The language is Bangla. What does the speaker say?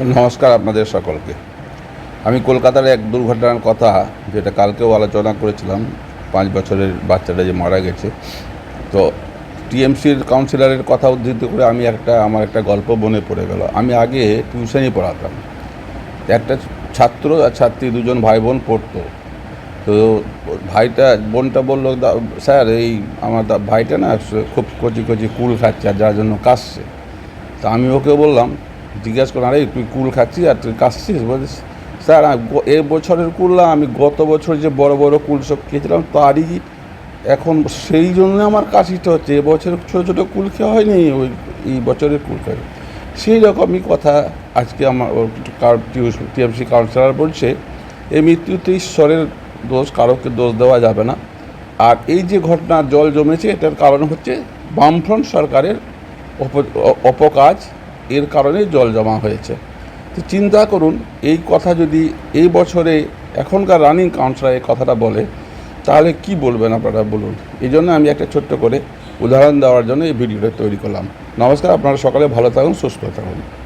নমস্কার আপনাদের সকলকে। আমি কলকাতার এক দুর্ঘটনার কথা, যেটা কালকেও আলোচনা করেছিলাম, পাঁচ বছরের বাচ্চাটা যে মারা গেছে। তো টিএমসির কাউন্সিলরের কথা উদ্ধৃত করে আমি একটা, আমার একটা গল্প মনে পড়ে গেল। আমি আগে টিউশনই পড়াতাম। একটা ছাত্র আর ছাত্রী দুজন ভাই বোন পড়তো। তো ভাইটা, বোনটা বলল, "দা- স্যার, এই আমার ভাইটা না খুব কচি কচি কুল খাচ্ছে আর যার জন্য কাশছে। তা আমি ওকে বললাম জিজ্ঞাসা করলাম আরে, তুই কুল খাচ্ছিস আর তুই কাশছিস? বলিস স্যার এ বছরের কুল না, আমি গত বছর যে বড় বড় কুল সব খেয়েছিলাম তারই এখন সেই জন্য আমার কাশিটা হচ্ছে। এবছর ছোটো ছোটো কুল খাওয়া হয়নি, ওই, এই বছরের কুল খাই সেই রকমই কথা আজকে আমার টিএমসি কাউন্সিলর বলছে এই মৃত্যুতে ঈশ্বরের দোষ, কারোকে দোষ দেওয়া যাবে না। আর এই যে ঘটনা, জল জমেছে, এটার কারণ হচ্ছে বামফ্রন্ট সরকারের অপকাজ এর কারণে জল জমা হয়েছে। তো চিন্তা করুন, এই কথা যদি এই বছরে এখনকার রানিং কাউন্সিলার এই কথাটা বলে, তাহলে কি বলবেন আপনারা বলুন? এই জন্য আমি একটা ছোট্ট করে উদাহরণ দেওয়ার জন্য এই ভিডিওটা তৈরি করলাম। নমস্কার, আপনারা সকালে ভালো থাকুন, সুস্থ থাকুন।